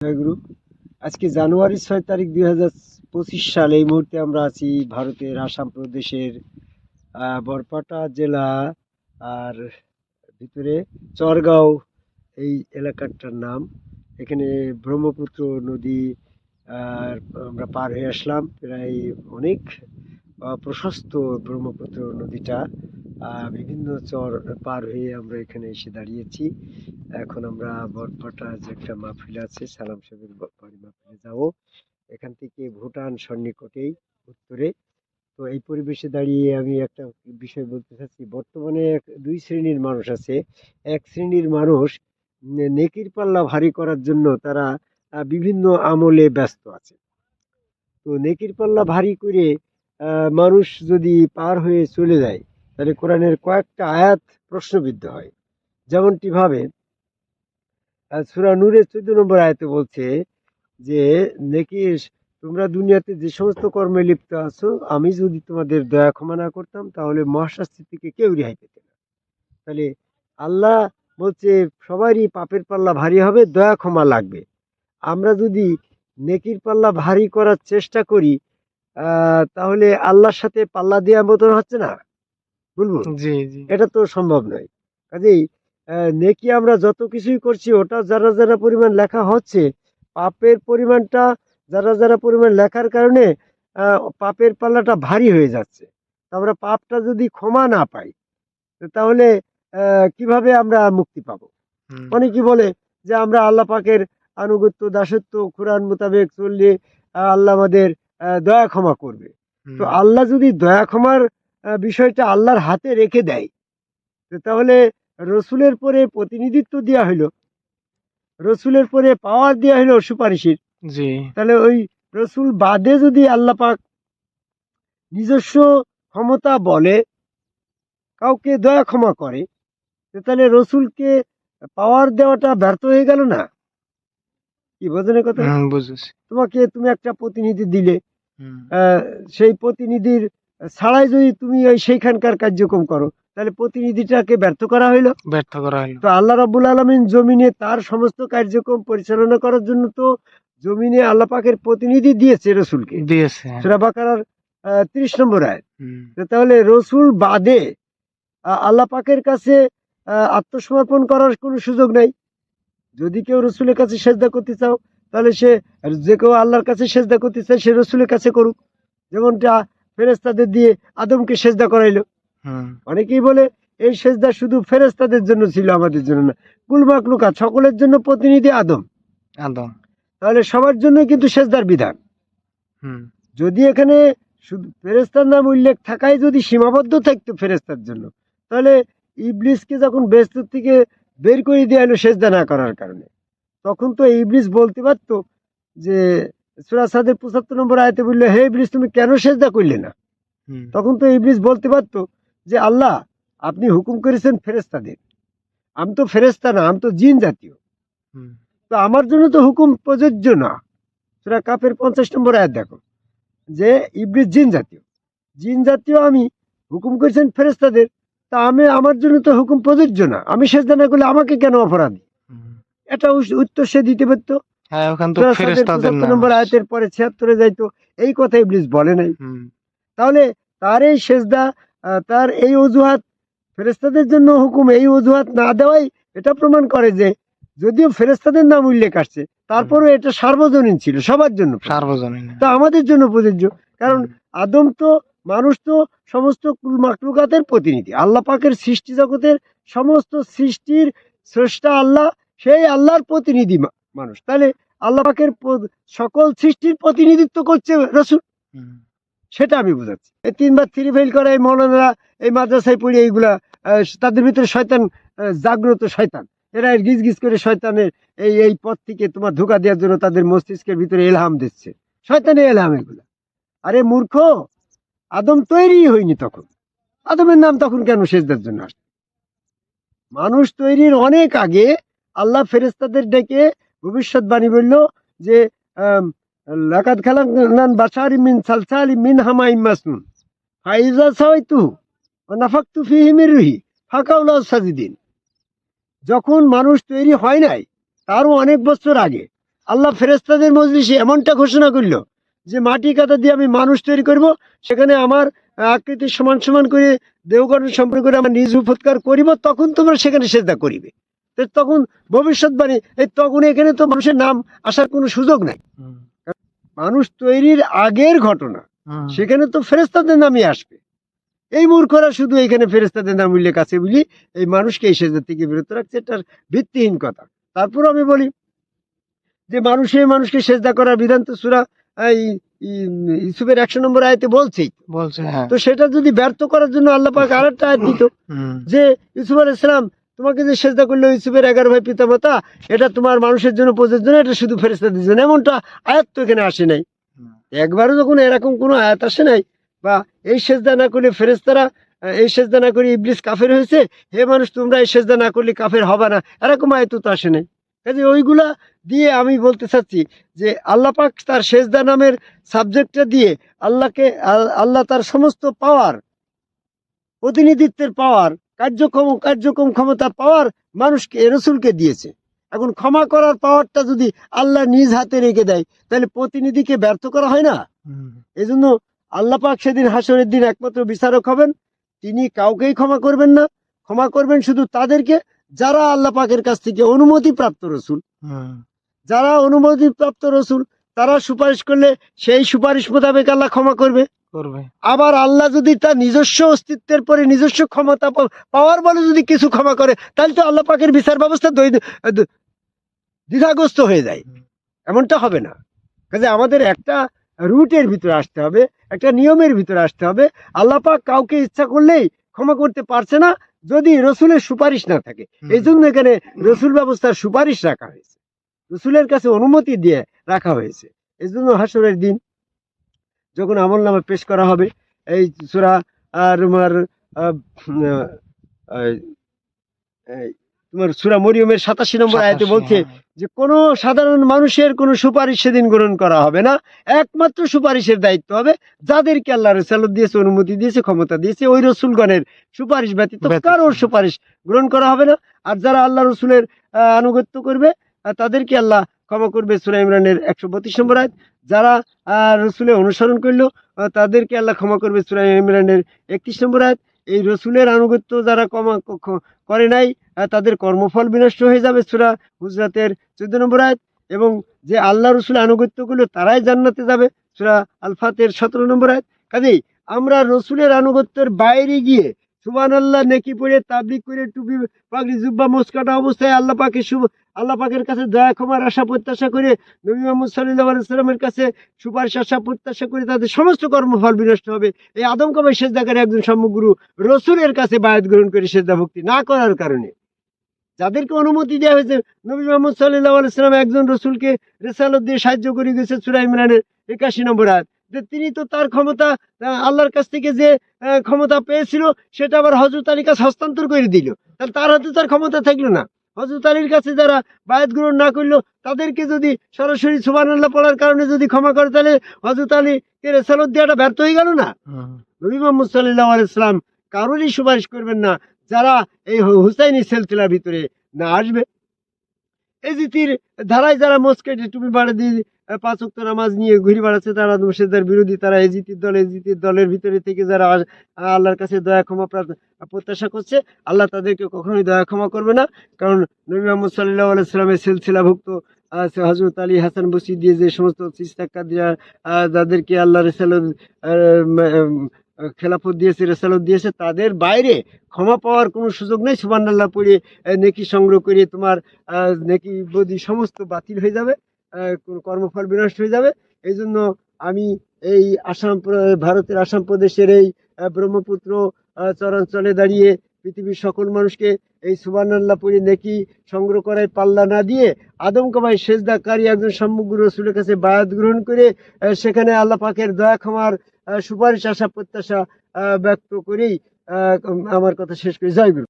জয়গুরু আজকে জানুয়ারি ছয় তারিখ দুই সাল এই মুহূর্তে আমরা আছি ভারতের আসাম প্রদেশের বরপাটা জেলা আর ভিতরে চরগাঁও এই এলাকাটার নাম। এখানে ব্রহ্মপুত্র নদী আহ, আমরা পার হয়ে আসলাম। প্রায় অনেক প্রশস্ত ব্রহ্মপুত্র নদীটা বিভিন্ন চর পার হয়ে আমরা এখানে এসে দাঁড়িয়েছি। এখন আমরা বরপাটা যে একটা মাহফিল আছে, সালাম সাহেবের বাড়ি মাহফিলে যাব। এখান থেকে ভুটান সন্নিকটেই উত্তরে। তো এই পরিবেশে দাঁড়িয়ে আমি একটা বিষয় বলতে চাচ্ছি, বর্তমানে দুই শ্রেণির মানুষ আছে। এক শ্রেণির মানুষ নেকির পাল্লা ভারী করার জন্য তারা বিভিন্ন আমলে ব্যস্ত আছে। তো নেকির পাল্লা ভারী করে মানুষ যদি পার হয়ে চলে যায়, তাহলে কোরআনের কয়েকটা আয়াত প্রশ্নবিদ্ধ হয়। যেমনটি ভাবে সুরা নূরের চোদ্দ নম্বর আয়তে বলছে যে নেকি তোমরা দুনিয়াতে যে সমস্ত কর্মে লিপ্ত আছো আমি যদি তোমাদের দয়া ক্ষমা না করতাম তাহলে মহাশাস্তি থেকে কেউ রেহাই পেতে না। তাহলে আল্লাহ বলছে সবারই পাপের পাল্লা ভারী হবে দয়া ক্ষমা লাগবে। আমরা যদি নেকির পাল্লা ভারী করার চেষ্টা করি তাহলে আল্লাহর সাথে পাল্লা দেওয়ার মতন হচ্ছে না? জি। এটা তো সম্ভব নয়। কাজেই নেকি আমরা যত কিছুই করছি ওটা যারা যারা পরিমাণ লেখা হচ্ছে পাপের পরিমাণটা যারা যারা পরিমাণ লেখার কারণে পাপের পাল্লাটা ভারী হয়ে যাচ্ছে। আমরা পাপটা যদি ক্ষমা না পাই তাহলে কীভাবে আমরা মুক্তি পাবো? অনেকে বলে যে আমরা আল্লাহ পাকের আনুগত্য দাসত্ব কোরআন মোতাবেক চললে আল্লাহ আমাদের দয়া ক্ষমা করবে। তো আল্লাহ যদি দয়া ক্ষমার বিষয়টা আল্লাহর হাতে রেখে দেয় তাহলে রসুলের পরে প্রতিনিধিত্ব দেওয়া হইল। রসুলের পরে পাওয়ার দেওয়া হইল সুপারিশের। জি। তাহলে ওই রসুল বাদে যদি আল্লাহ পাক নিজস্ব ক্ষমতা বলে কাউকে দয়া ক্ষমা করে তাহলে রসুলকে পাওয়ার দেওয়াটা ব্যর্থ হয়ে গেল না? কি বোঝেন কথা তোমাকে তুমি একটা প্রতিনিধি দিলে সেই প্রতিনিধির ছাড়াই যদি তুমি ওই সেইখানকার কার্যক্রম করো তাহলে প্রতিনিধিটাকে ব্যর্থ করা হইল। ব্যর্থ করা হলো তো আল্লাহ রাব্বুল আলমিন জমিনে তার সমস্ত কার্যক্রম পরিচালনা করার জন্য তো জমিনে আল্লাহ পাকের প্রতিনিধি দিয়েছে রসুলকে। দিয়েছে। সুরা বাকারার ত্রিশ নম্বর আয় তো তাহলে রসুল বাদে আল্লাহ পাকের কাছে আত্মসমর্পণ করার কোনো সুযোগ নাই। যদি কেউ রসুলের কাছে সেজদা করতে চাও তাহলে সে যে কেউ আল্লাহর কাছে সেজদা করতে চায় সে রসুলের কাছে করুক। যেমনটা ফেরেস্তাদের দিয়ে আদমকে সেজদা করাইলো। অনেকেই বলে এই সেজদা শুধু ফেরেস্তাদের জন্য ছিল আমাদের জন্য না। কুলমাকলুকা সকলের জন্য প্রতিনিধি আদম। আদম। তাহলে সবার জন্য কিন্তু সেজদার বিধান। হুম, যদি এখানে শুধু ফেরেস্তার নাম উল্লেখ থাকাই যদি সীমাবদ্ধ থাকতো ফেরেস্তার জন্য তাহলে ইবলিসকে যখন ব্যস্ত থেকে বের করে দেওয়া হলো সেজদা না করার কারণে তখন তো ইবলিস বলতে পারতো যে সুরাসাদের পঁচাত্তর নম্বর আয়তে বললে হে ইবলিস তুমি কেন সেজদা করলে না? তখন তো ইবলিস বলতে পারতো যে আল্লাহ আপনি হুকুম করেছেন ফেরেস্তাদের আমি তো ফেরেস্তা না আমি তো জিন জাতীয়। তো আমার জন্য তো হুকুম প্রযোজ্য না। সেটা কাপের পঞ্চাশ নম্বর আয়াত দেখো। যে ইবলিস জিন জাতীয়। জিন জাতীয় আমি হুকুম করেছেন ফেরেস্তাদের তা আমি আমার জন্য তো হুকুম প্রযোজ্য না। আমি সেজদা না করলে আমাকে কেন অপরাধী। এটা উত্তর সে দিতে পারতো। হ্যাঁ ওখান তো সূরা সাদের ফেরেশতাদের 75 নাম নম্বর আয়াতের পরে ছিয়াত্তরে যাইতো এই কথা ইবলিস বলে নাই। তাহলে তার এই সেজদা তার এই অজুহাত ফেরেস্তাদের জন্য হুকুম এই অজুহাত না দেওয়াই এটা প্রমাণ করে যে যদিও ফেরেস্তাদের নাম উল্লেখ আসছে তারপরেও এটা সার্বজনীন ছিল সবার জন্য সার্বজনীন। তা আমাদের জন্য প্রযোজ্য কারণ আদম তো মানুষ তো সমস্ত কুল মাকলুকাতের প্রতিনিধি। আল্লাহ পাকের সৃষ্টি জগতের সমস্ত সৃষ্টির স্রষ্টা আল্লাহ সেই আল্লাহর প্রতিনিধি মানুষ। তাহলে আল্লাহ পাকের সকল সৃষ্টির প্রতিনিধিত্ব করছে রসুল। সেটা আমি বুঝাচ্ছি। এই তিনবার থ্রি ফেল করা এই মৌলানারা, এই মাদ্রাসায় পড়ে এইগুলা তাদের ভিতরে শয়তান জাগ্রত শয়তান। এরা গিজ গিজ করে শয়তানের এই এই পথ থেকে তোমার ধোকা দেওয়ার জন্য তাদের মস্তিষ্কের ভিতরে এলহাম দিচ্ছে। শয়তানের এলহাম এগুলা। আরে মূর্খ, আদম তৈরি হয়নি তখন। আদমের নাম তখন কেন সেজদার জন্য আসছে? মানুষ তৈরির অনেক আগে আল্লাহ ফেরেস্তাদের ডেকে ভবিষ্যৎবাণী বলল যে আম, লাকাদ খালাকনান বাশারি মিন সালসালি মিন হামাইম মাসনুন ফাইজা সাওয়াইতু ওয়া নাফাকতু ফিহি মির রুহি ফাকাউলা সাজিদিন যখন মানুষ তৈরি হয় নাই তারও অনেক বছর আগে আল্লাহ ফেরেস্তাদের মজলিসে এমনটা ঘোষণা করল যে মাটি কাটা দিয়ে আমি মানুষ তৈরি করব সেখানে আমার আকৃতি সমান সমান করে দেওগণ সম্পর্ক করে আমার নিজ উপৎকার করিব তখন তোমরা সেখানে সেজদা করিবে। তখন ভবিষ্যৎবাণী এই তখন এখানে তো মানুষের নাম আসার কোনো সুযোগ নাই। মানুষ তৈরির আগের ঘটনা। সেখানে তো ফেরেস্তাদের নামই আসবে। এই মূর্খরা শুধু এখানে ফেরেস্তাদের নাম উল্লেখ আছে বলি এই মানুষকে এই সেজদা থেকে বিরত রাখছে এটার ভিত্তিহীন কথা। তারপর আমি বলি যে মানুষে মানুষকে সেজদা করার বিধান তো সুরা এই ইউসুফের একশো নম্বর আয়তে বলছেই। বলছে হ্যাঁ। তো সেটা যদি ব্যর্থ করার জন্য আল্লাহ পাক আরেকটা আয়াত দিত যে ইউসুফ আলাইসালাম তোমাকে যে সেজদা করল ইউসুফের এগারো ভাই পিতামাতা, এটা তোমার মানুষের জন্য প্রযোজ্য না এটা শুধু ফেরেস্তাদের জন্য এমনটা আয়াত তো এখানে আসে নাই। একবারও যখন এরকম কোনো আয়াত আসে নাই বা এই সেজদা না করলে ফেরেস্তারা এই সেজদা না করে ইবলিস কাফের হয়েছে, হে মানুষ, তোমরা এই সেজদা না করলে কাফের হবে না। এরকম আয়াত তো আসে নাই। কাজে ওইগুলা দিয়ে আমি বলতে চাচ্ছি যে আল্লাহ পাক তার সেজদা নামের সাবজেক্টটা দিয়ে আল্লাহকে, আল্লাহ তার সমস্ত পাওয়ার, প্রতিনিধিত্বের পাওয়ার কার্যক্রম কার্যক্রম ক্ষমতা পাওয়ার মানুষকে রসুলকে দিয়েছে। এখন ক্ষমা করার পাওয়ারটা যদি আল্লাহ নিজ হাতে রেখে দেয় তাহলে প্রতিনিধিকে ব্যর্থ করা হয় না? এই জন্য আল্লাহ পাক সেদিন হাসরের দিন একমাত্র বিচারক হবেন। তিনি কাউকেই ক্ষমা করবেন না। ক্ষমা করবেন শুধু তাদেরকে যারা আল্লাহ পাকের কাছ থেকে অনুমতি প্রাপ্ত রসুল যারা অনুমতি প্রাপ্ত রসুল তারা সুপারিশ করলে সেই সুপারিশ মোতাবেক আল্লাহ ক্ষমা করবে। আবার আল্লাহ যদি তার নিজস্ব অস্তিত্বের পরে নিজস্ব ক্ষমতা পাওয়ার বলে যদি কিছু ক্ষমা করে তাহলে তো আল্লাহ পাকের বিচার ব্যবস্থা দ্বিধাগ্রস্ত হয়ে যায়। এমনটা হবে না। কাজে আমাদের একটা রুটের ভিতরে আসতে হবে একটা নিয়মের ভিতরে আসতে হবে। আল্লাহ পাক কাউকে ইচ্ছা করলেই ক্ষমা করতে পারছে না যদি রসুলের সুপারিশ না থাকে। এই জন্য এখানে রসুল ব্যবস্থার সুপারিশ রাখা হয়েছে। রসুলের কাছে অনুমতি দিয়ে রাখা হয়েছে। এই জন্য হাসরের দিন যখন আমল নামা পেশ করা হবে এই সুরা আর তোমার তোমার সুরা মরিয়মের সাতাশি নম্বর আয়তে বলছে যে কোনো সাধারণ মানুষের কোনো সুপারিশ সেদিন গ্রহণ করা হবে না। একমাত্র সুপারিশের দায়িত্ব হবে যাদেরকে আল্লাহ রসালত দিয়েছে অনুমতি দিয়েছে ক্ষমতা দিয়েছে ওই রসুলগণের সুপারিশ ব্যতীত। কারোর সুপারিশ গ্রহণ করা হবে না। আর যারা আল্লাহ রসুলের আনুগত্য করবে তাদেরকে আল্লাহ ক্ষমা করবে সুরা ইমরানের একশো বত্রিশ নম্বর আয়াত। যারা রসুলের অনুসরণ করল তাদেরকে আল্লাহ ক্ষমা করবে, সুরা ইমরানের একত্রিশ নম্বর আয়াত। এই রসুলের আনুগত্য যারা কমা করে নাই তাদের কর্মফল বিনষ্ট হয়ে যাবে, সুরা হুজরাতের চোদ্দ নম্বর আয়াত। এবং যে আল্লাহ রসুলের আনুগত্য করল, তারাই জান্নাতে যাবে, সুরা আলফাতের সতেরো নম্বর আয়াত। কাজেই আমরা রসুলের আনুগত্যের বাইরে গিয়ে সুবান আল্লাহ নেকি পড়ে তাবলিক করে টুপি পাগড়ি জুব্বা মোসকাটা অবস্থায় আল্লাহ পাকে শুভ, আল্লাহ পাকের কাছে দয়া ক্ষমার আশা, প্রত্যাশা করে নবী মোহাম্মদ সাল্লাহ আলাইসাল্লামের কাছে সুপারিশ, আশা, প্রত্যাশা করে তাদের সমস্ত কর্মফল বিনষ্ট হবে। এই আদম কামাই সেজদাকারী একজন সম্মুগুরু রসুলের কাছে বায়াত গ্রহণ করে সেজদা ভক্তি না করার কারণে। যাদেরকে অনুমতি দেওয়া হয়েছে, নবী মোহাম্মদ সাল্লাহ আলাইসাল্লাম একজন রসুলকে রেসালত দিয়ে সাহায্য করে গেছে সুরা ইমরানের একাশি নম্বর আয়াত। যে তিনি তো তার ক্ষমতা আল্লাহর কাছ থেকে যে ক্ষমতা পেয়েছিল সেটা আবার হজরত আলীর কাছে হস্তান্তর করে দিল। তাহলে তার হাতে তার ক্ষমতা থাকল না। হজরত আলীর কাছে যারা বায়াত গ্রহণ না করল তাদেরকে যদি সরাসরি সুবান আল্লাহ পড়ার কারণে যদি ক্ষমা করে তাহলে হজরত আলীকে রেসালত দেওয়াটা ব্যর্থ হয়ে গেল না? হুম, নবী মোহাম্মদ সাল্লাহ আলাইসলাম কারোরই সুপারিশ করবেন না যারা এই হুসাইনি সেলসিলার ভিতরে না আসবে। এই জিতির ধারায় যারা মস্কেটে টুপি বাড়া দিয়ে পাঁচ ওয়াক্ত নামাজ নিয়ে ঘুরে বেড়াচ্ছে, তারা মুর্শিদার বিরোধী, তারা এজিতির দল, এজিতির দলের ভিতরে থেকে যারা আল্লাহর কাছে দয়া ক্ষমা প্রত্যাশা করছে, আল্লাহ তাদেরকে কখনোই দয়া ক্ষমা করবে না। কারণ নবী মোহাম্মদ সাল্লাহ আলাইসালামের সিলসিলাভুক্ত হজরত আলী হাসান বসি দিয়ে যে সমস্ত চিস্তাক্কা দিয়া যাদেরকে আল্লাহ রেসাল খেলাফত দিয়েছে, রেসালত দিয়েছে, তাদের বাইরে ক্ষমা পাওয়ার কোনো সুযোগ নেই। সুবান আল্লাহ পড়ে নেকি সংগ্রহ করে তোমার নেকি বদি সমস্ত বাতিল হয়ে যাবে কর্মফল বিনষ্ট হয়ে যাবে। এই জন্য আমি এই আসাম ভারতের আসাম প্রদেশের এই ব্রহ্মপুত্র চরাঞ্চলে দাঁড়িয়ে পৃথিবীর সকল মানুষকে এই সুবান আল্লাহ পড়ে নেকি সংগ্রহ করায় পাল্লা না দিয়ে আদম কামাই সেজদাকারী একজন সম্মুখ রসুলের কাছে বায়াত গ্রহণ করে সেখানে আল্লাহ পাকের দয়া ক্ষমার সুপারিশ আশা প্রত্যাশা ব্যক্ত করেই আমার কথা শেষ করি। জয় গুরু।